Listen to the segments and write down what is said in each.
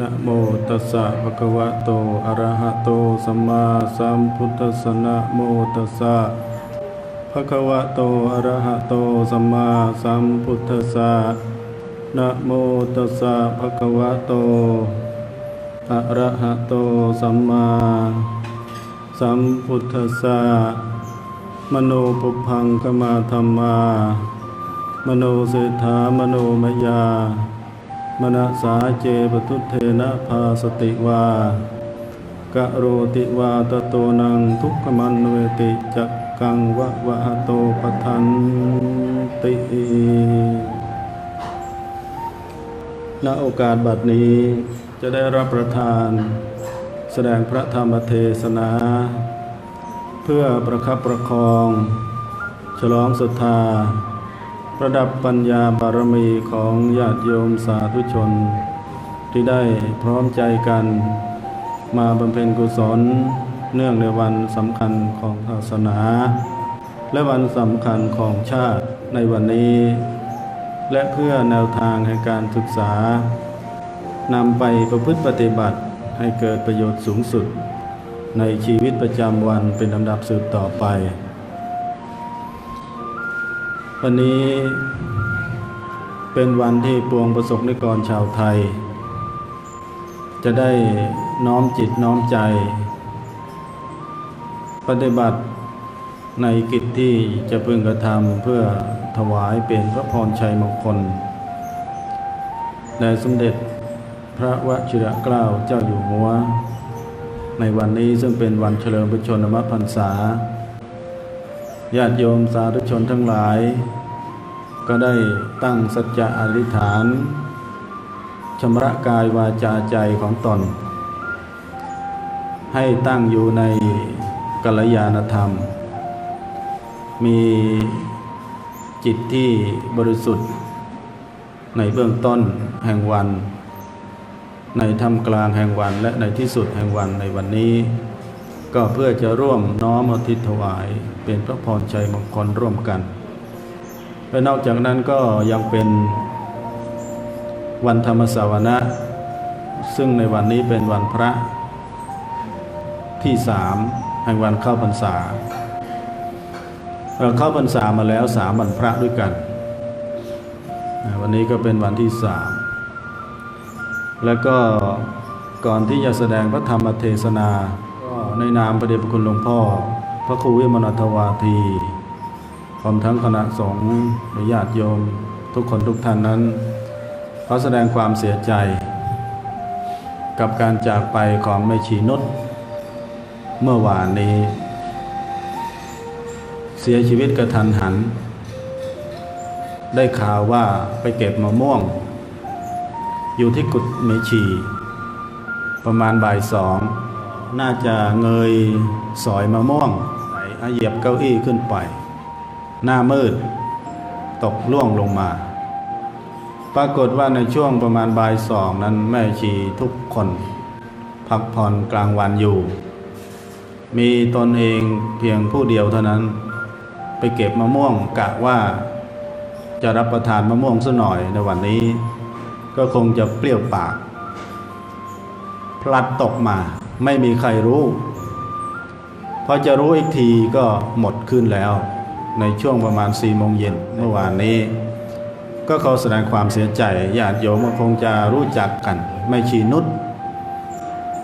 นะโมตัสสะภะคะวะโต อะระหะโต สัมมาสัมพุทธัสสะนะโมตัสสะภะคะวะโต อะระหะโต สัมมาสัมพุทธัสสะนะโมตัสสะภะคะวะโต อะระหะโต สัมมาสัมพุทธัสสะมโนปุพังกมาธรรมา มโนเศรษฐามโนมยา มณสาเจปทุเทนะภาสติวากะโรติวาตโตนังทุกขมันเวติจักกังวะวะหโตปทันติณโอกาสบัดนี้จะได้รับประทาน แสดงพระธรรมเทศนา เพื่อประคับประคอง ฉลองศรัทธา ระดับปัญญาบารมีของญาติโยมสาธุชน ที่ได้พร้อมใจกัน มาบำเพ็ญกุศล เนื่องในวันสำคัญของศาสนา และวันสำคัญของชาติในวันนี้ และเพื่อแนวทางแห่งการศึกษานำไปประพฤติปฏิบัติให้เกิดประโยชน์สูงสุด ในชีวิตประจำวันเป็นลำดับสืบต่อไป วันนี้เป็นวันที่ปวงประสบนิกรชาวไทย จะได้น้อมจิตน้อมใจ ปฏิบัติในกิจที่จะพึงกระทำเพื่อถวายเป็นพระพรชัยมงคลแด่สมเด็จพระวชิรเกล้าเจ้าอยู่หัว ในวันนี้ซึ่งเป็นวันเฉลิมพระชนมพรรษา ญาติโยมสาธุชนทั้งหลาย ก็ได้ตั้งสัจจะอธิษฐานชำระกายวาจาใจของตน ให้ตั้งอยู่ในกัลยาณธรรม มีจิตที่บริสุทธิ์ ในเบื้องต้นแห่งวัน ในท่ามกลางแห่งวันและในที่สุดแห่งวันในวันนี้ ก็เพื่อจะร่วมน้อมอุทิศถวายเป็นพระพรชัยมงคลร่วมกัน และนอกจากนั้นก็ยังเป็นวันธรรมสาวนะ ซึ่งในวันนี้เป็นวันพระที่สามแห่งวันเข้าพรรษา เราเข้าพรรษามาแล้วสามวันพระด้วยกัน วันนี้ก็เป็นวันที่สามแล้วก็ก่อนที่จะแสดงพระธรรมเทศนา ในนามพระเดชพระคุณหลวงพ่อ พระครูวิมลอัทวาทีพร้อมทั้งคณะสงฆ์และญาติโยม ทุกคนทุกท่านนั้นขอแสดงความเสียใจ กับการจากไปของแม่ชีนุชเมื่อวานนี้ เสียชีวิตกระทันหัน ได้ข่าวว่าไปเก็บมะม่วง อยู่ที่กุดเมชี ประมาณบ่ายสอง น่าจะเงยสอยมะม่วงไปเหยียบเก้าอี้ขึ้นไป หน้ามืด ตกล่วงลงมา ปรากฏว่าในช่วงประมาณบ่ายสองนั้นแม่ชีทุกคน พักผ่อนกลางวันอยู่ มีตนเองเพียงผู้เดียวเท่านั้น ไปเก็บมะม่วงกะว่าจะรับประทานมะม่วงสักหน่อยในวันนี้ ก็คงจะเปรี้ยวปาก พลัดตกมา ไม่มีใครรู้พอจะรู้อีกทีก็หมดขึ้นแล้ว ในช่วงประมาณสี่โมงเย็นเมื่อวานนี้ ก็ขอแสดงความเสียใจญาติโยมก็คงจะรู้จักกัน ไม่ชีนุษ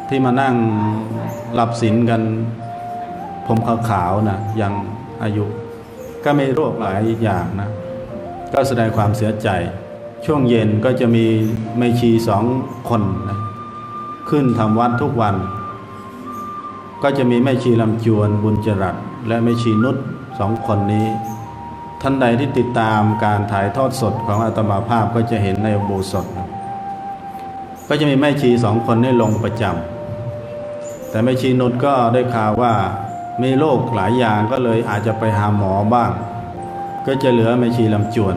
ที่มานั่งหลับศีลกัน ผมขาวๆนะยังอายุ ก็มีโรคหลายอย่างนะ ก็แสดงความเสียใจ ช่วงเย็นก็จะมีไม่ชีสองคนนะขึ้นทำวัดทุกวัน ก็จะมีแม่ชีลำจวนบุญจรัสและแม่ชีนุชสองคนนี้ ท่านใดที่ติดตามการถ่ายทอดสดของอาตมาภาพก็จะเห็นในโบสถก็จะมีแม่ชีสองคนนี่ลงประจำแต่แม่ชีนุชก็ได้ข่าวว่ามีโรคหลายอย่างก็เลยอาจจะไปหาหมอบ้าง ก็จะเหลือแม่ชีลำจวน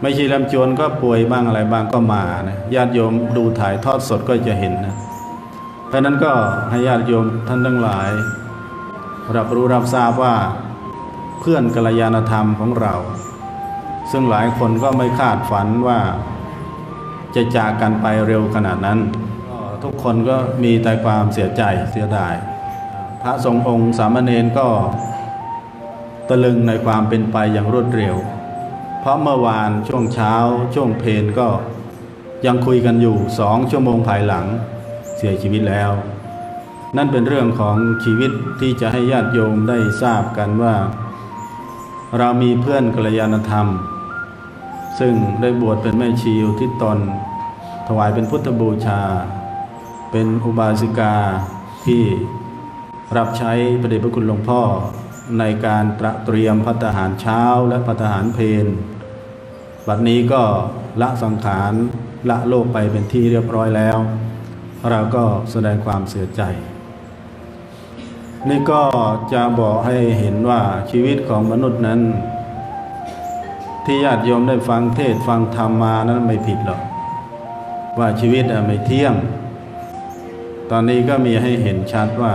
แม่ชีลำจวนก็ป่วยบ้างอะไรบ้างก็มานะญาติโยมดูถ่ายทอดสดก็จะเห็นนะ เพราะนั้นก็ให้ญาติโยมท่านทั้งหลาย รับรู้รับทราบว่าเพื่อนกัลยาณธรรมของเรา ซึ่งหลายคนก็ไม่คาดฝันว่าจะจากกันไปเร็วขนาดนั้น ทุกคนก็มีแต่ความเสียใจเสียดาย พระสงฆ์องค์สามเณรก็ตะลึงในความเป็นไปอย่างรวดเร็ว เพราะเมื่อวานช่วงเช้าช่วงเพลก็ยังคุยกันอยู่สองชั่วโมงภายหลัง สียชีวิตแล้ว นั่นเป็นเรื่องของชีวิตที่จะให้ญาติโยมได้ทราบกันว่า เรามีเพื่อนกัลยาณธรรม ซึ่งได้บวชเป็นแม่ชีอุที่ตน ถวายเป็นพุทธบูชา เป็นอุบาสิกาที่รับใช้พระเดชพระคุณหลวงพ่อในการตระเตรียมพัฒหารเช้าและพัฒหารเพนบัดนี้ก็ละสังขารละโลกไปเป็นที่เรียบร้อยแล้ว เราก็แสดงความเสียใจ นี่ก็จะบอกให้เห็นว่าชีวิตของมนุษย์นั้น ที่ญาติโยมได้ฟังเทศน์ฟังธรรมมานั้นไม่ผิดหรอก ว่าชีวิตอะไม่เที่ยง ตอนนี้ก็มีให้เห็นชัดว่า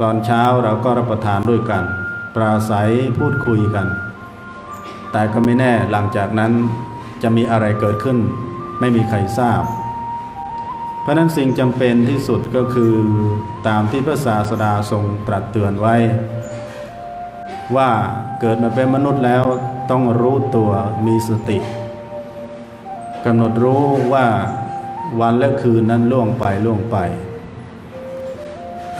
ตอนเช้าเราก็รับประทานด้วยกัน ปราศัยพูดคุยกัน แต่ก็ไม่แน่หลังจากนั้นจะมีอะไรเกิดขึ้น ไม่มีใครทราบ เพราะนั้นสิ่งจำเป็นที่สุดก็คือตามที่พระศาสดาทรงตรัสเตือนไว้ ว่าเกิดมาเป็นมนุษย์แล้วต้องรู้ตัวมีสติกำหนดรู้ว่าวันและคืนนั้นล่วงไปล่วงไป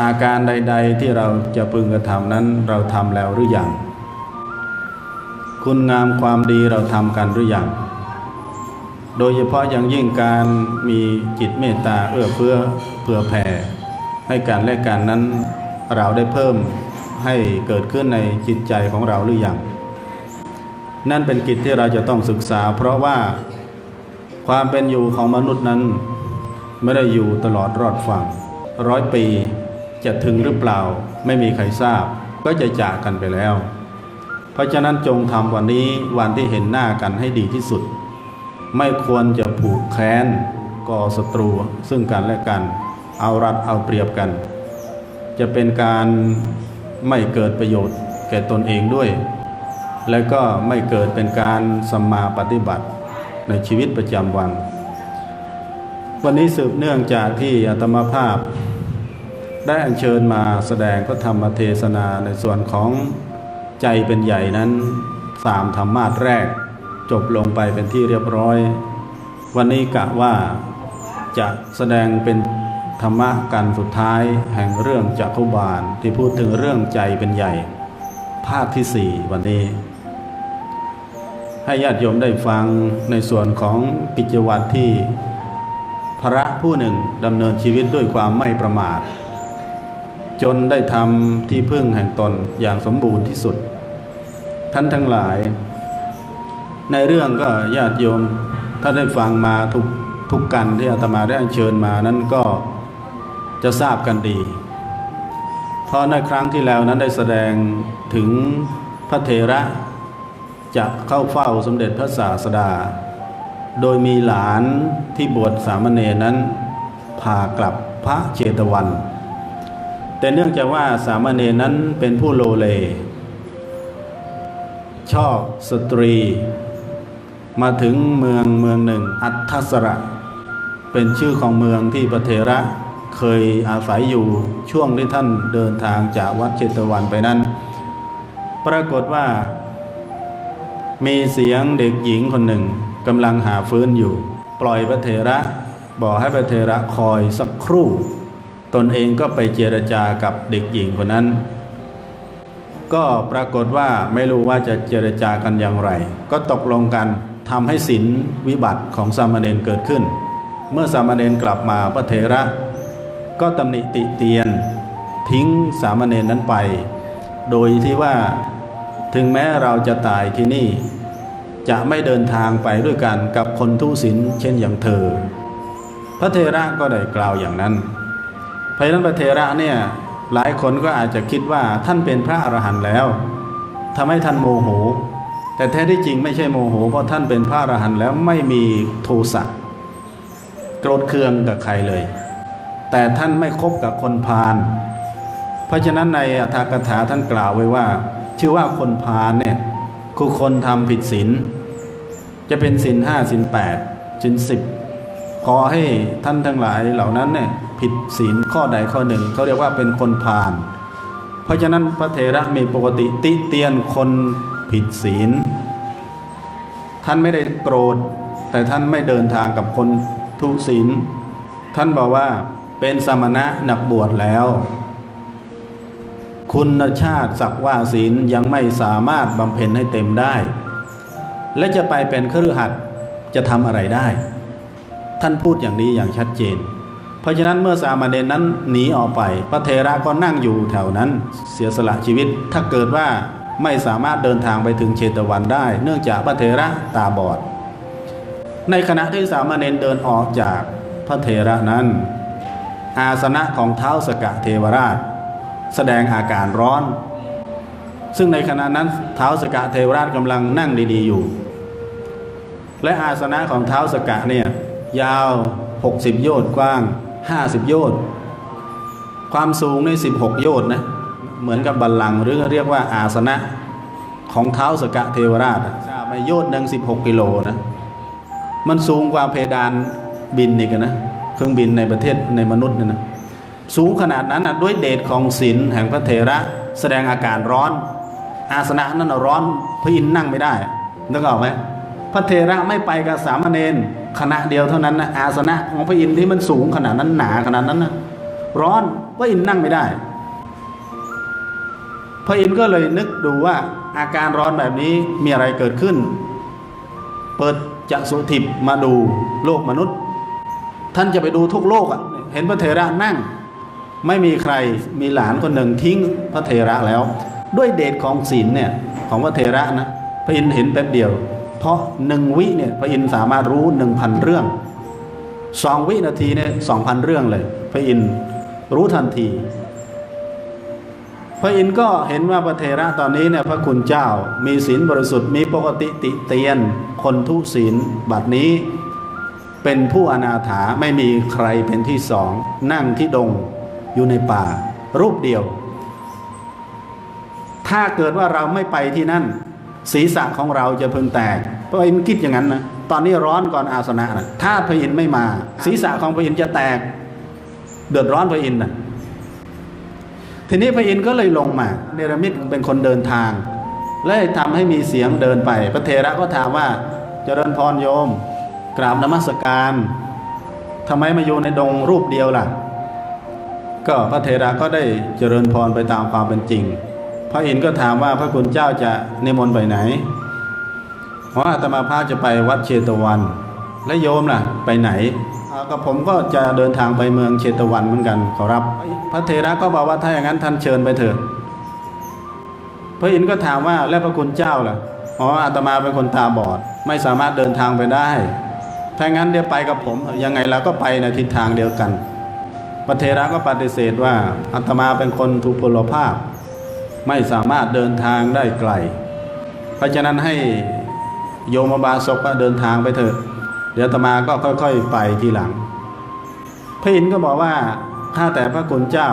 อาการใด ๆ ที่เราจะพึงกระทำนั้นเราทำแล้วหรือยัง คุณงามความดีเราทำกันหรือยัง โดยเฉพาะอย่างยิ่งการมีจิตเมตตาเอื้อเฟื้อเผื่อแผ่ ให้การและการนั้นเราได้เพิ่มให้เกิดขึ้นในจิตใจของเราหรือยังนั่นเป็นกิจที่เราจะต้องศึกษา เพราะว่าความเป็นอยู่ของมนุษย์นั้น ไม่ได้อยู่ตลอดรอดฝั่งร้อยปีจะถึงหรือเปล่าไม่มีใครทราบ ก็จะจากกันไปแล้ว เพราะฉะนั้นจงทำวันนี้วันที่เห็นหน้ากันให้ดีที่สุด ไม่ควรจะผูกแค้นก่อศัตรู ซึ่งกันและกัน เอารัดเอาเปรียบกัน จะเป็นการไม่เกิดประโยชน์แก่ตนเองด้วย และก็ไม่เกิดเป็นการสัมมาปฏิบัติในชีวิตประจำวัน วันนี้สืบเนื่องจากที่อาตมาภาพ ได้อัญเชิญมาแสดงพระธรรมเทศนาในส่วนของใจเป็นใหญ่นั้นสามธรรมาสแรก จบลงไปเป็นที่เรียบร้อย วันนี้กะว่าจะแสดงเป็นธรรมะกันสุดท้ายแห่งเรื่องจักรุบาลที่พูดถึงเรื่องใจเป็นใหญ่ ภาคที่สี่วันนี้ ให้ญาติโยมได้ฟังในส่วนของกิจวัตรที่พระผู้หนึ่งดำเนินชีวิตด้วยความไม่ประมาท จนได้ทำที่พึ่งแห่งตนอย่างสมบูรณ์ที่สุด ท่านทั้งหลาย ในเรื่องก็ญาติโยมถ้าได้ฟังมาทุกทุกกันที่อาตมาได้เชิญมานั้นก็จะทราบกันดี เพราะในครั้งที่แล้วนั้นได้แสดงถึงพระเถระจะเข้าเฝ้าสมเด็จพระศาสดา โดยมีหลานที่บวชสามเณรนั้นพากลับพระเชตวัน แต่เนื่องจากว่าสามเณรนั้นเป็นผู้โลเล ชอบสตรี มาถึงเมืองเมืองหนึ่ง อัทธสระ เป็นชื่อของเมืองที่พระเถระเคยอาศัยอยู่ช่วงที่ท่านเดินทางจากวัดเชตวันไปนั้น ปรากฏว่า มีเสียงเด็กหญิงคนหนึ่งกำลังหาฟื้นอยู่ ปล่อยพระเถระบอกให้พระเถระคอยสักครู่ ตนเองก็ไปเจรจากับเด็กหญิงคนนั้น ก็ปรากฏว่าไม่รู้ว่าจะเจรจากันอย่างไร ก็ตกลงกัน ทำให้ศีลวิบัติของสามเณรเกิดขึ้น เมื่อสามเณรกลับมาพระเถระ ก็ตำหนิติเตียนทิ้งสามเณรนั้นไป โดยที่ว่าถึงแม้เราจะตายที่นี่ จะไม่เดินทางไปด้วยกันกับคนทุศีลเช่นอย่างเธอ พระเทระก็ได้กล่าวอย่างนั้นเพราะฉะนั้นพระเทระเนี่ยหลายคนก็อาจจะคิดว่าท่านเป็นพระอรหันต์แล้วทำให้ท่านโมโห แต่แท้ที่จริงไม่ใช่โมโห เพราะท่านเป็นพระอรหันต์แล้วไม่มีโทสะโกรธเคืองกับใครเลย แต่ท่านไม่คบกับคนพาลเพราะฉะนั้นในอัตถกถาท่านกล่าวไว้ว่า ชื่อว่าคนพาลเนี่ยคือคนทำผิดศีลจะเป็นศีลห้าศีลแปดจินสิบขอให้ท่านทั้งหลายเหล่านั้นเนี่ยผิดศีลข้อใดข้อหนึ่งเขาเรียกว่าเป็นคนพาลเพราะฉะนั้นพระเถระมีปกติติเตียนคน ผิดศีล ท่านไม่ได้โกรธ แต่ท่านไม่เดินทางกับคนทุศีล ท่านบอกว่าเป็นสมณะนักบวชแล้ว คุณชาติสักว่าศีลยังไม่สามารถบำเพ็ญให้เต็มได้ และจะไปเป็นครือขัดจะทำอะไรได้ ท่านพูดอย่างนี้อย่างชัดเจน เพราะฉะนั้นเมื่อสามเณรนั้นหนีออกไป พระเทระก็นั่งอยู่แถวนั้นเสียสละชีวิต ถ้าเกิดว่า ไม่สามารถเดินทางไปถึงเชตวันได้ เนื่องจากพระเทระตาบอด ในขณะที่สามเณรเดินออกจากพระเทระนั้น อาสนะของเท้าสกะเทวราช แสดงอาการร้อน ซึ่งในขณะนั้นเท้าสกะเทวราชกำลังนั่งดีๆอยู่ และอาสนะของเท้าสกะเนี่ยยาว 60 โยชน์กว้าง 50 โยชน์ความสูงใน 16 โยชน์นะ เหมือนกับบัลลังก์หรือเรียกว่าอาสนะของเท้าสกะเทวราชทราบไมโยชน์หนึ่ง16กิโลนะมันสูงกว่าเพดานบินอีกนะเครื่องบินในประเทศในมนุษย์เนี่ยนะสูงขนาดนั้นนะด้วยเดชของศีลแห่งพระเถระแสดงอาการร้อน อาสนะนั้นร้อนพระอินนั่งไม่ได้นึกออกไหมพระเทระไม่ไปกับสามเณรคณะเดียวเท่านั้นนะอาสนะของพระอินที่มันสูงขนาดนั้นหนาขนาดนั้นนะร้อนพระอินนั่งไม่ได้ พระอินทร์ก็เลยนึกดูว่าอาการร้อนแบบนี้มีอะไรเกิดขึ้น เปิดจักสุทิพย์มาดูโลกมนุษย์ ท่านจะไปดูทุกโลกอะเห็นพระเถระนั่ง ไม่มีใครมีหลานคนหนึ่งทิ้งพระเถระแล้ว ด้วยเดชของศีลเนี่ยของพระเถระนะพระอินทร์เห็นแป๊บเดียว เพราะหนึ่งวิเนี่ยพระอินทร์สามารถรู้หนึ่งพันเรื่องสองวินาทีเนี่ยสองพันเรื่องเลย พระอินทร์รู้ทันที พระอินทร์ก็เห็นว่าพระเถระตอนนี้เนี่ยพระคุณเจ้ามีศีลบริสุทธิ์มีปกติติเตียน คนทุศีลบัดนี้ เป็นผู้อนาถาไม่มีใครเป็นที่สอง นั่งที่ดงอยู่ในป่า รูปเดียว ถ้าเกิดว่าเราไม่ไปที่นั่น ศีรษะของเราจะพึงแตกพระอินทร์คิดอย่างนั้นนะตอนนี้ร้อนก่อนอาสนะนะถ้าพระอินทร์ไม่มา ศีรษะของพระอินทร์จะแตก เดือดร้อนพระอินทร์นะ ทีนี้พระอินทร์ก็เลยลงมาเนรมิตเป็นคนเดินทางและทำให้มีเสียงเดินไป พระเทระก็ถามว่าเจริญพรโยม กราบนมัสการทำไมมาอยู่ในดงรูปเดียวล่ะ ก็พระเทระก็ได้เจริญพรไปตามความเป็นจริง พระอินทร์ก็ถามว่าพระคุณเจ้าจะนิมนต์ไปไหนเพราะอาตมาภาพจะไปวัดเชตวัน และโยมล่ะ ไปไหน กับผมก็จะเดินทางไปเมืองเชตวันเหมือนกันขอรับ พระเทระก็บอกว่าถ้าอย่างนั้นท่านเชิญไปเถิดพระอินทร์ก็ถามว่าแล้วพระคุณเจ้าล่ะอ๋ออาตมาเป็นคนตาบอด ไม่สามารถเดินทางไปได้ถ้างั้นเดี๋ยวไปกับผมยังไงเราก็ไปในทิศทางเดียวกัน พระเทระก็ปฏิเสธว่าอาตมาเป็นคนทุพพลภาพ ไม่สามารถเดินทางได้ไกล เพราะฉะนั้นให้โยมบาศกเดินทางไปเถิด เดี๋ยวตมาก็ค่อย ๆ ไปทีหลัง พระอินทร์ก็บอกว่าถ้าแต่พระคุณเจ้า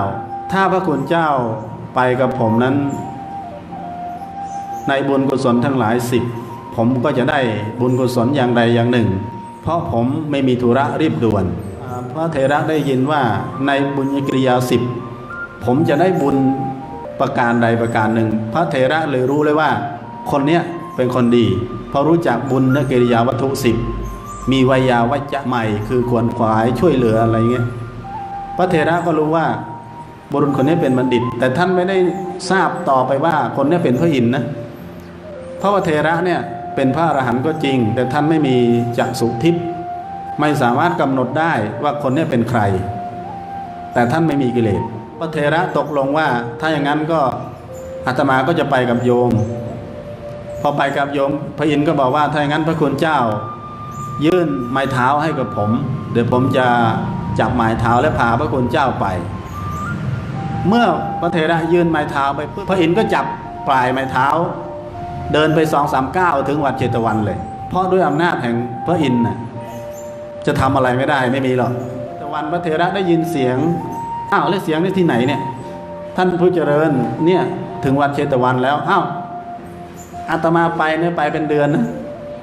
ถ้าพระคุณเจ้าไปกับผมนั้น ในบุญกุศลทั้งหลายสิบผมก็จะได้บุญกุศลอย่างใดอย่างหนึ่ง เพราะผมไม่มีธุระรีบด่วนพระเถระได้ยินว่าในบุญกิริยาสิบผมจะได้บุญประการใดประการหนึ่ง พระเถระเลยรู้เลยว่า คนเนี้ยเป็นคนดีเพราะรู้จักบุญกิริยาวัตถุสิบ มีวิยาวัจจะใหม่คือควรขวายช่วยเหลืออะไรเงี้ยพระเถระก็รู้ว่าบุรุษคนนี้เป็นบัณฑิต แต่ท่านไม่ได้ทราบต่อไปว่าคนนี้เป็นพระอินทร์นะพระวเทระเนี่ยเป็นพระอรหันต์ก็จริง แต่ท่านไม่มีจักษุทิพย์ไม่สามารถกำหนดได้ว่าคนนี้เป็นใคร แต่ท่านไม่มีกิเลสพระเทระตกลงว่าถ้าอย่างนั้นก็อาตมาก็จะไปกับโยม พอไปกับโยม พระอินทร์ก็บอกว่าถ้าอย่างนั้นพระคุณเจ้า ยื่นไม้เท้าให้กับผม เดี๋ยวผมจะจับไม้เท้าและพาพระคุณเจ้าไป เมื่อพระเทระยื่นไม้เท้าไปพระอินทร์ก็จับปลายไม้เท้า เดินไปสองสามก้าวถึงวัดเจตวันเลย เพราะด้วยอำนาจแห่งพระอินทร์น่ะจะทำอะไรไม่ได้ไม่มีหรอกแต่วันพระเทระได้ยินเสียงอ้าวแล้วเสียงนี่ที่ไหนเนี่ย ท่านผู้เจริญเนี่ยถึงวัดเชตวันแล้วอ้าวอาตมาไปเนี่ยไปเป็นเดือนนะ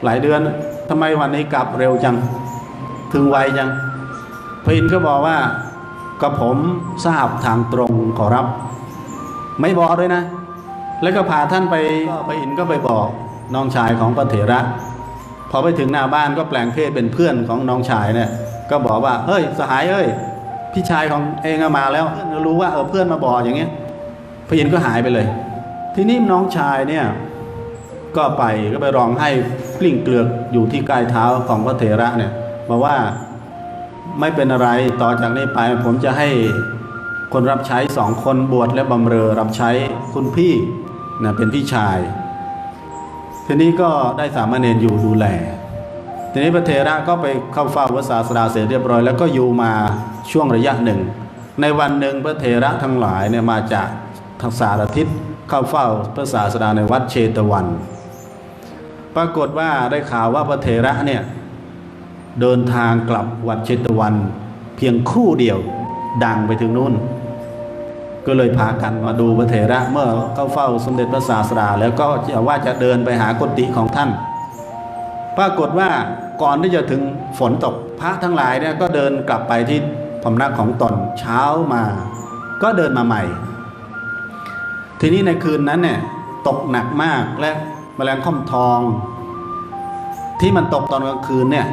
หลายเดือนนะ ทำไมวันนี้กลับเร็วจัง ถึงไวจังพระอินทร์ก็บอกว่ากับผมทราบทางตรงขอรับ ไม่บอกด้วยนะ แล้วก็พาท่านไปพระอินทร์ก็ไปบอกน้องชายของพระเถระ พอไปถึงหน้าบ้านก็แปลงเพศเป็นเพื่อนของน้องชายเนี่ยก็บอกว่าเฮ้ยสหายเอ้ยพี่ชายของเองมาแล้วเพื่อนรู้ว่าเออเพื่อนมาบอกอย่างเงี้ยพระอินทร์ก็หายไปเลย ทีนี้น้องชายเนี่ย ก็ไปก็ไปร้องให้กลิ้งเกลือกอยู่ที่ใกล้เท้าของพระเถระเนี่ยบอกว่าไม่เป็นอะไรต่อจากนี้ไป ผมจะให้คนรับใช้สองคนบวชและบำเรอรับใช้คุณพี่นะเป็นพี่ชาย ทีนี้ก็ได้สามเณรอยู่ดูแล ทีนี้พระเถระก็ไปเข้าเฝ้าพระศาสดาเสร็จเรียบร้อย แล้วก็อยู่มาช่วงระยะหนึ่ง ในวันหนึ่งพระเถระทั้งหลายเนี่ยมาจากทางสารทิศเข้าเฝ้าพระศาสดาในวัดเชตวัน ปรากฏว่าได้ข่าวว่าพระเถระเนี่ยเดินทางกลับวัดเชตวัน เพียงครู่เดียวดังไปถึงนู่น ก็เลยพากันมาดูพระเถระเมื่อเข้าเฝ้าสมเด็จพระศาสดาแล้วก็จะว่าจะเดินไปหากุฏิของท่าน ปรากฏว่าก่อนที่จะถึงฝนตกพระทั้งหลายเนี่ยก็เดินกลับไปที่พำนักของตนเช้ามา ก็เดินมาใหม่ ทีนี้ในคืนนั้นเนี่ยตกหนักมากและ แมลงค่อมทอง ที่มันตกตอนกลางคืนเนี่ย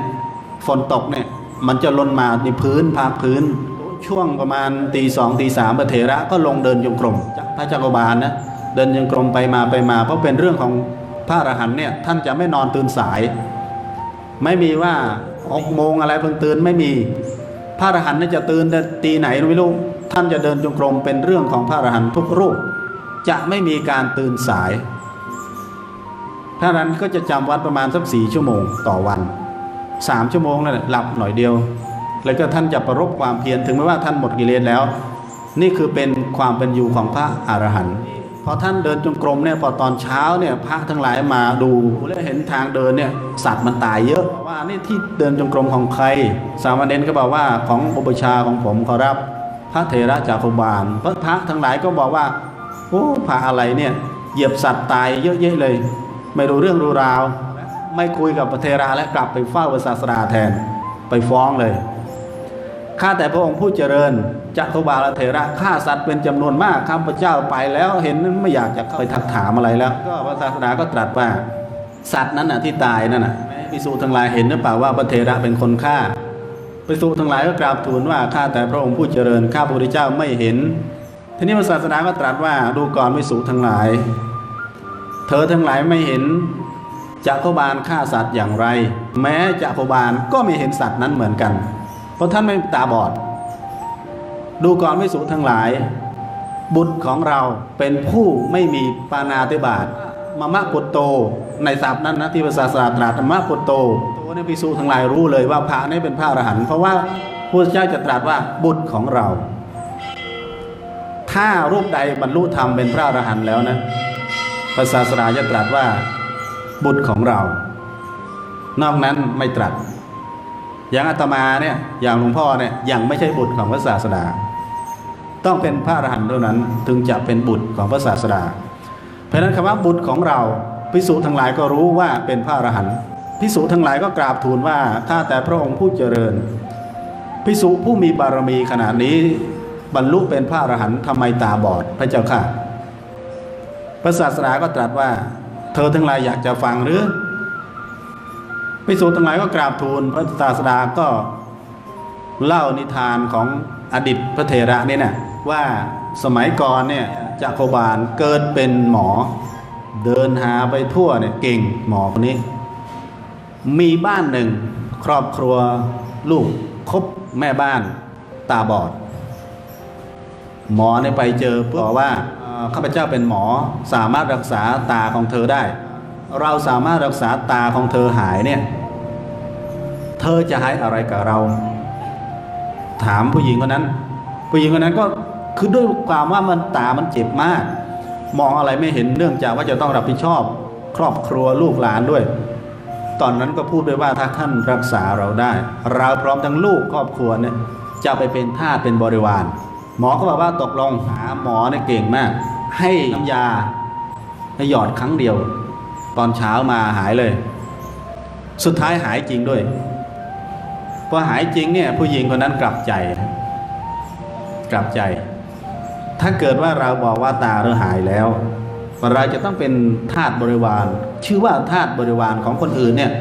ฝนตกเนี่ย มันจะลนมาในพื้นภาคพื้น ช่วงประมาณตีสองตีสามพระเถระก็ลงเดินจงกรมพระจักรบาลนะเดินจงกรมไปมาไปมา เพราะเป็นเรื่องของพระอรหันเนี่ยท่านจะไม่นอนตื่นสาย ไม่มีว่าหกโมงอะไรเพิ่งตื่นไม่มีพระอรหันต์เนี่ยจะตื่นแต่ตีไหนไม่รู้ท่านจะเดินจงกรมเป็นเรื่องของพระอรหันต์ทุกรูป จะไม่มีการตื่นสาย พระอรหันก็จะจำวัดประมาณสักสี่ชั่วโมงต่อวันสามชั่วโมงนั่นแหละหลับหน่อยเดียว แล้วก็ท่านจะประรบความเพียรถึงแม้ว่าท่านหมดกิเลสแล้ว นี่คือเป็นความเป็นอยู่ของพระอรหันต์พอท่านเดินจงกรมเนี่ยพอตอนเช้าเนี่ยพระทั้งหลายมาดูแล้วเห็นทางเดินเนี่ยสัตว์มันตายเยอะว่านี่ที่เดินจงกรมของใคร สามเณรก็บอกว่าของอุปชาของผมขอรับ พระเถระจากบาลพระพระทั้งหลายก็บอกว่าโอ้พระอะไรเนี่ยเหยียบสัตว์ตายเยอะแยะเลย ไม่รู้เรื่องรู้ราว ไม่คุยกับพระเทระและกลับไปเฝ้าพระศาสดาแทนไปฟ้องเลยข้าแต่พระองค์ผู้เจริญจักรบาลเถระฆ่าสัตว์เป็นจำนวนมากข้าพเจ้าไปแล้วเห็นไม่อยากจะไปทักถามอะไรแล้ว ก็พระศาสดาก็ตรัสว่าสัตว์นั้นน่ะที่ตายนั่นน่ะพิสูจทั้งหลายเห็นหรือเปล่าว่าพระเถระเป็นคนฆ่าพิสูจทั้งหลายก็กราบทูลว่าข้าแต่พระองค์ผู้เจริญข้าพระพุทธเจ้าไม่เห็น ทีนี้พระศาสดาก็ตรัสว่าดูก่อนพิสูจทั้งหลาย เธอทั้งหลายไม่เห็นจักรบาลฆ่าสัตว์อย่างไร แม้จักรบาลก็ไม่เห็นสัตว์นั้นเหมือนกัน เพราะท่านไม่ตาบอด ดูก่อนวิสุทั้งหลาย บุตรของเราเป็นผู้ไม่มีปานาติบาตมามะปุตโต ในศัพท์นั้นนะที่ภาษาศาสตร์ตรัสมะปุตโตตัวนี้พิสูทั้งหลายรู้เลยว่าพระนี่เป็นพระอรหันต์เพราะว่าพระเจ้าจะตรัสว่าบุตรของเรา ถ้ารูปใดบรรลุธรรมเป็นพระอรหันต์แล้วนะ ภาษาศาสนาจะตรัสว่า บุตรของเรา นอกนั้นไม่ตรัส อย่างอาตมาเนี่ยอย่างหลวงพ่อเนี่ยยังไม่ใช่บุตรของพระศาสดา ต้องเป็นพระอรหันต์เท่านั้นถึงจะเป็นบุตรของพระศาสดา เพราะนั้นคำว่าบุตรของเราพิสูจทั้งหลายก็รู้ว่าเป็นพระอรหันต์พิสูจทั้งหลายก็กราบทูลว่าถ้าแต่พระองค์ผู้เจริญพิสูจผู้มีบารมีขนาดนี้บรรลุเป็นพระอรหันต์ทำไมตาบอดพระเจ้าค่ะ พระศาสดาก็ตรัสว่า เธอทั้งหลายอยากจะฟังหรือภิกษุทั้งหลายก็กราบทูล พระศาสดาก็เล่านิทานของอดิตพระเถระนี่นะว่าสมัยก่อนเนี่ยจักรบาลเกิดเป็นหมอ เดินหาไปทั่วเนี่ยเก่งหมอคนนี้ มีบ้านหนึ่งครอบครัวลูกคบแม่บ้านตาบอด หมอเนี่ยไปเจอบอกว่าเอ่อ ข้าพเจ้าเป็นหมอสามารถรักษาตาของเธอได้ เราสามารถรักษาตาของเธอหายเนี่ยเธอจะให้อะไรกับเรา ถามผู้หญิงคนนั้น ผู้หญิงคนนั้นก็คือด้วยความว่ามันตามันเจ็บมาก มองอะไรไม่เห็นเนื่องจากว่าจะต้องรับผิดชอบ ครอบครัวลูกหลานด้วย ตอนนั้นก็พูดไปว่าถ้าท่านรักษาเราได้ เราพร้อมทั้งลูกครอบครัวเนี่ยจะไปเป็นทาสเป็นบริวาร หมอก็บอกว่าตกลงหาหมอเนี่ยเก่งมาก ให้น้ำยาให้หยอดครั้งเดียว ตอนเช้ามาหายเลย สุดท้ายหายจริงด้วยพอหายจริงเนี่ยผู้หญิงคนนั้นกลับใจ กลับใจ ถ้าเกิดว่าเราบอกว่าตาเราหายแล้วเราจะต้องเป็นทาสบริวาร ชื่อว่าทาสบริวารของคนอื่นเนี่ย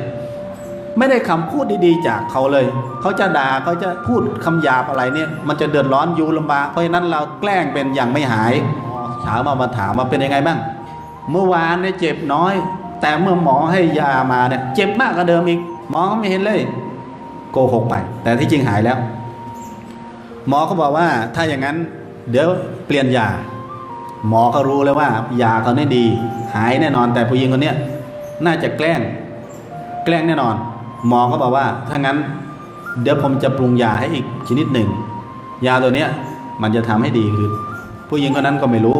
ไม่ได้คำพูดดีๆ จากเขาเลย เขาจะด่าเขาจะพูดคำหยาบอะไรเนี่ย มันจะเดือดร้อนอยู่ลำบากเพราะฉะนั้นเราแกล้งเป็นอย่างไม่หายเช้ามามาถามมาเป็นยังไงบ้าง เมื่อวานเนี่ยเจ็บน้อย แต่เมื่อหมอให้ยามาเนี่ยเจ็บมากกว่าเดิมอีก หมอไม่เห็นเลย โกหกไป แต่ที่จริงหายแล้ว หมอเขาบอกว่าถ้าอย่างนั้น เดี๋ยวเปลี่ยนยา หมอเขารู้แล้วว่ายาเขาเนี่ยดี หายแน่นอนแต่ผู้หญิงคนเนี้ยน่าจะแกล้ง แกล้งแน่นอน หมอเขาบอกว่าถ้างั้น เดี๋ยวผมจะปรุงยาให้อีกชนิดหนึ่ง ยาตัวเนี้ยมันจะทำให้ดีขึ้นผู้หญิงคนนั้นก็ไม่รู้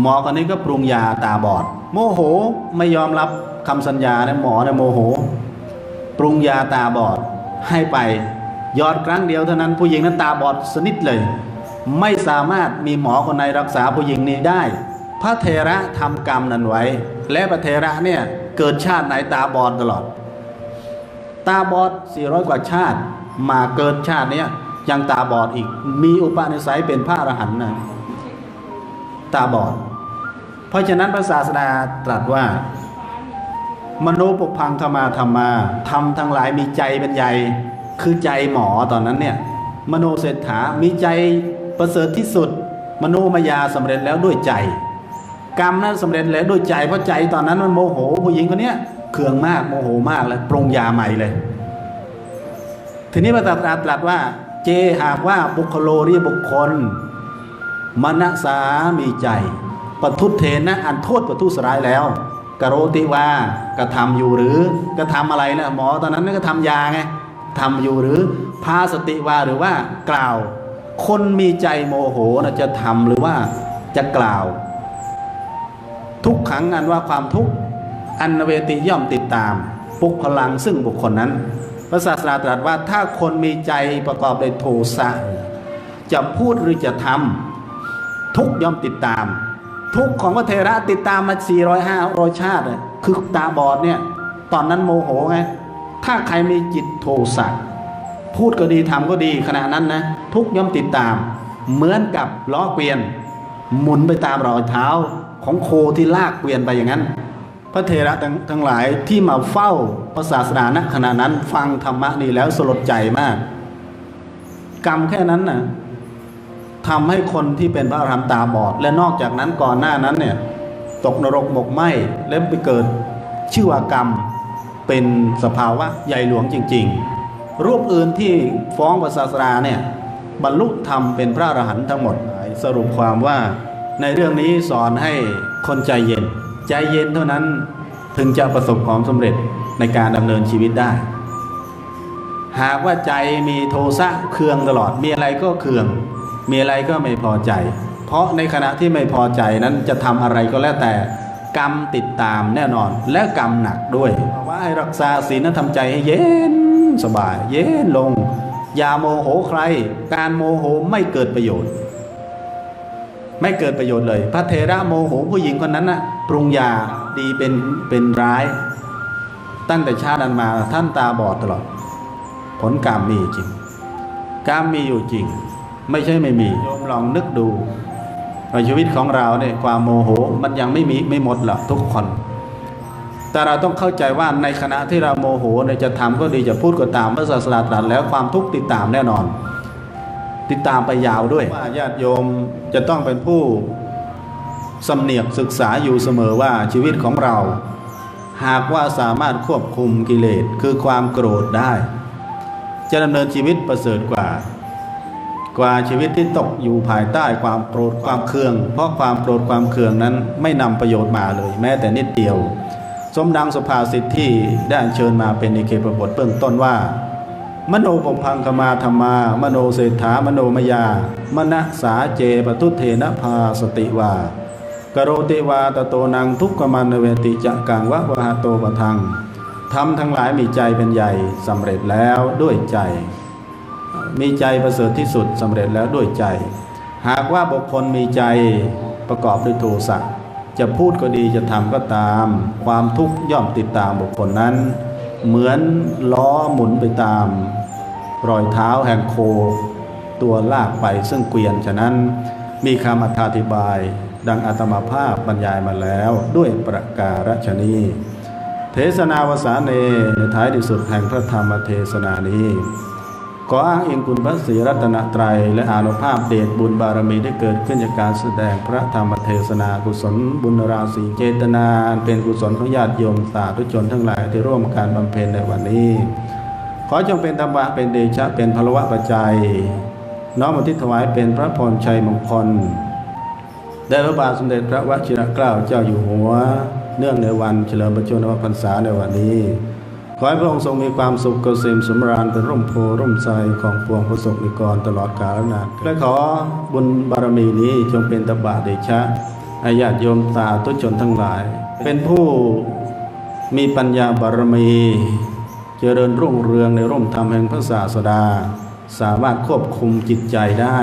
หมอคนนี้ก็ปรุงยาตาบอด โมโหไม่ยอมรับคำสัญญาเนี่ยหมอเนี่ยโมโห ปรุงยาตาบอดให้ไปยอดครั้งเดียวเท่านั้นผู้หญิงนั้นตาบอดสนิทเลย ไม่สามารถมีหมอคนไหนรักษาผู้หญิงนี้ได้ พระเทระทำกรรมนั้นไว้ และพระเทระเนี่ยเกิดชาติไหนตาบอดตลอด ตาบอด 400 กว่าชาติ มาเกิดชาติเนี้ยยังตาบอดอีก มีอุปนิสัยเป็นพระอรหันต์นะตาบอด เพราะฉะนั้นพระศาสดาตรัสว่า มโนปุพังธรรมาธรรมาทำทั้งหลายมีใจเป็นใหญ่คือใจหมอตอนนั้นเนี่ยมโนเศรษฐามีใจประเสริฐที่สุด มโนมายาสำเร็จแล้วด้วยใจ กรรมนั้นสำเร็จแล้วด้วยใจเพราะใจตอนนั้นมันโมโหผู้หญิงคนเนี้ย เคืองมากโมโหมากแล้วปรุงยาใหม่เลย ทีนี้พระตรัสตรัสว่า เจหากว่าบุคโลรีบุคคล มณสามีใจปทุเทนะอันโทษประทุสร้ายแล้วกโรติว่ากระทำอยู่หรือกระทำอะไรนะหมอตอนนั้นก็ทำยาไงทำอยู่หรือพาสติว่าหรือว่ากล่าว คนมีใจโมโหนะจะทำหรือว่าจะกล่าว ทุกขังอันว่าความทุกข์ อันเวติย่อมติดตามปลุกพลังซึ่งบุคคลนั้น พระศาสดาตรัสว่าถ้าคนมีใจประกอบด้วยโทสะจะพูดหรือจะทำทุกย่อมติดตาม ทุกของพระเทระติดตามมา 400 500 ชาติ คือตาบอดเนี่ยตอนนั้นโมโหไงถ้าใครมีจิตโทสะพูดก็ดีทำก็ดีขณะนั้นนะทุกย่อมติดตาม เหมือนกับล้อเกวียน หมุนไปตามรอยเท้าของโคที่ลากเกวียนไปอย่างนั้น พระเทระทั้งทั้งหลายที่มาเฝ้าพระศาสดาณขณะนั้น ฟังธรรมะนี้แล้วสลดใจมาก กรรมแค่นั้นน่ะทำให้คนที่เป็นพระอรหันต์ตาบอด และนอกจากนั้นก่อนหน้านั้นเนี่ยตกนรกหมกไหมแล้วไปเกิดชื่อว่ากรรมเป็นสภาวะใหญ่หลวงจริง ๆ รูปอื่นที่ฟ้องพระศาสดาเนี่ยบรรลุธรรมเป็นพระอรหันต์ทั้งหมดสรุปความว่าในเรื่องนี้สอนให้คนใจเย็น ใจเย็นเท่านั้นถึงจะประสบความสำเร็จในการดำเนินชีวิตได้ หากว่าใจมีโทสะเคืองตลอด มีอะไรก็เคือง มีอะไรก็ไม่พอใจ เพราะในขณะที่ไม่พอใจนั้นจะทำอะไรก็แล้วแต่กรรมติดตามแน่นอน และกรรมหนักด้วยว่าให้รักษาศีลและทำใจให้เย็นสบาย เย็นลง อย่าโมโหใคร การโมโหไม่เกิดประโยชน์ ไม่เกิดประโยชน์เลย พระเทระโมโหผู้หญิงคนนั้นนะ่ะปรุงยาดีเป็นเป็นร้าย ตั้งแต่ชาตินั้นมาท่านตาบอดตลอด ผลกรรมมีจริงกรรมมีอยู่จริง ไม่ใช่ไม่มีโยมลองนึกดูว่าชีวิตของเราเนี่ยความโมโหมันยังไม่มีไม่หมดหรอกทุกคน แต่เราต้องเข้าใจว่าในขณะที่เราโมโหเนี่ยจะทำก็ดีจะพูดก็ตามพระศาสดาตรัสแล้วความทุกข์ติดตามแน่นอน ติดตามไปยาวด้วยว่าญาติโยมจะต้องเป็นผู้สำเนียกศึกษาอยู่เสมอว่าชีวิตของเรา หากว่าสามารถควบคุมกิเลสคือความโกรธได้ จะดำเนินชีวิตประเสริฐกว่า กว่าชีวิตที่ตกอยู่ภายใต้ความโกรธความเคือง เพราะความโกรธความเคืองนั้นไม่นำประโยชน์มาเลย แม้แต่นิดเดียว สมดังสภาษิตที่ได้เชิญมาเป็นในเขตปบทเบื้องต้นว่า มโนปพังคมาธรรมา มโนเศรษฐามโนมยามณสาเจปทุเทนภาสติวากโรติวาตโตนังทุกขมันเวติจะกังวะวะหะโตปะทังทำทั้งหลายมีใจเป็นใหญ่สำเร็จแล้วด้วยใจ มีใจประเสริฐที่สุดสำเร็จแล้วด้วยใจ หากว่าบุคคลมีใจประกอบด้วยโทสะจะพูดก็ดีจะทำก็ตาม ความทุกข์ย่อมติดตามบุคคลนั้น เหมือนล้อหมุนไปตาม รอยเท้าแห่งโค ตัวลากไปซึ่งเกวียน ฉะนั้นมีคำอธิบาย ดังอาตมาภาพบรรยายมาแล้วด้วยประการฉนีเทศนาวสานเนในท้ายที่สุดแห่งพระธรรมเทศนานี้ขออ้างอิงคุณพระศรีรัตนตรัยและอานุภาพเดชบุญบารมีที่เกิดขึ้นจากการแสดงพระธรรมเทศนากุศลบุญราศีเจตนา เป็นกุศลของญาติโยมสาธุชนทั้งหลายที่ร่วมการบำเพ็ญในวันนี้ ขอจงเป็นธรรมะเป็นเดชะเป็นพลวะปัจจัย น้อมอุทิศถวายเป็นพระพรชัยมงคล ได้พระบาทสมเด็จพระวชิรเกล้าเจ้าอยู่หัว เนื่องในวันเฉลิมพระชนมพรรษาในวันนี้ ขอให้พระองค์ทรงมีความสุขเกษมสำราญเป็นร่มโพร่มไทรของปวงพระสงฆ์นิกรตลอดกาลนานและขอบุญบารมีนี้จงเป็นตบะเดชะอาญาติโยมสาธุชนทั้งหลาย เป็นผู้มีปัญญาบารมี เจริญรุ่งเรืองในร่มธรรมแห่งพระศาสดา สามารถควบคุมจิตใจได้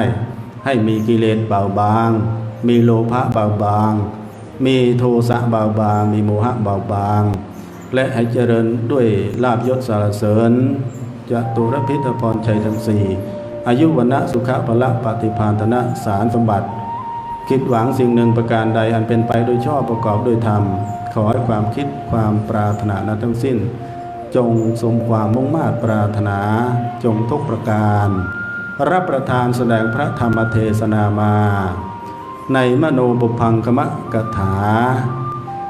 ให้มีกิเลสเบาบาง มีโลภะเบาบาง มีโทสะเบาบาง มีโมหะเบาบาง และให้เจริญด้วยลาบยศสารเสริญจะตุรพิธพรชัยทั้งสี่อายุวันนะสุขะพละปฏิพานธนะสารสมบัติ คิดหวังสิ่งหนึ่งประการใดอันเป็นไปโดยชอบประกอบด้วยธรรม ขอให้ความคิดความปรารถนานั้นทั้งสิ้น จงสมความมุ่งมา่ปรารถนา จงทุกประการ รับประทานแสดงพระธรรมเทศนามา ในมโนบุพังคมะกถา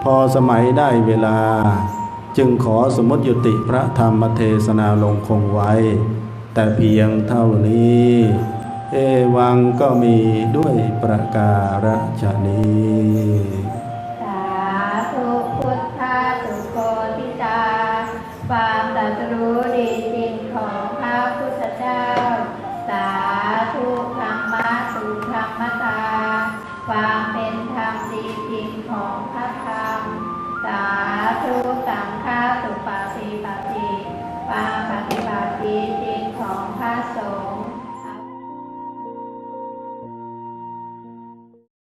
พอสมัยได้เวลา จึงขอสมมติยุติพระธรรมเทศนาลงคงไว้ แต่เพียงเท่านี้ เอวังก็มีด้วยประการฉนี้